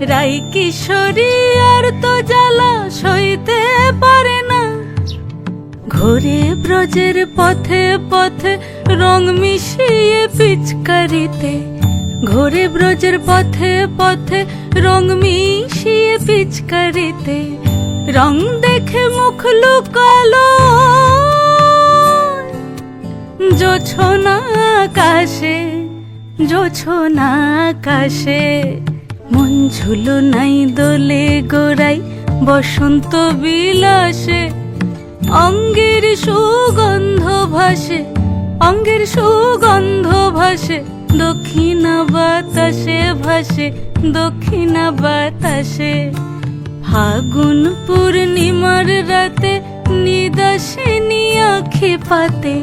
রাই কিশোরী আর তো জ্বালা সইতে পারে না। ঘোরে ব্রজের পথে পথে রং মিশিয়ে পিচকারিতে। ঘোরে ব্রজের পথে পথে রং মিশিয়ে পিচকারিতে। রং দেখে মুখ লুকালো। জোছনা আকাশে জোছনা আকাশে। মন ঝুলো নাই দোলে গোড়াই, বসন্ত বিলাসে অঙ্গের সুগন্ধ ভাসে, অঙ্গের সুগন্ধ ভাসে, দক্ষিণা বাতাসে ভাসে, দক্ষিণা বাতাসে। ফাগুন পূর্ণিমার রাতে নিদাসিনী আখি পাতে,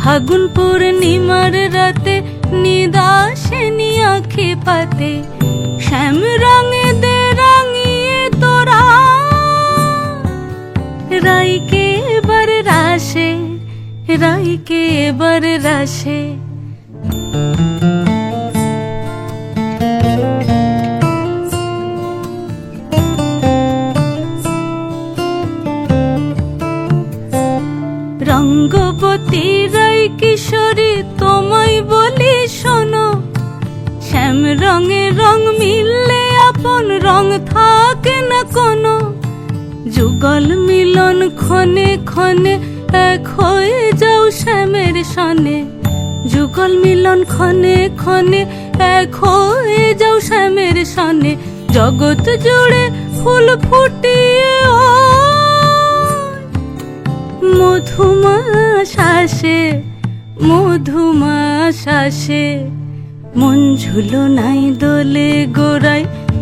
ফাগুন পূর্ণিমার রাতে নিদাসিনী আখি পাতে শ্যাম রঙে দে রাঙিয়ে তোরা। রাইকে এবার রাসে রাইকে এবার রাসে রঙ্গবতী রাই কিশোরী তোমায় বলি রং থাকে না কোনো, যুগল মিলন ক্ষণে ক্ষণে এক হয়ে যাও শ্যামের সনে। যুগল মিলন ক্ষণে ক্ষণে এক হয়ে যাও শ্যামের সনে। জগৎ জুড়ে ফুল ফুটিয়ে মধুমা শ্বাসে মধুমা শ্বাসে মন ঝুলো নাই দোলে গোড়াই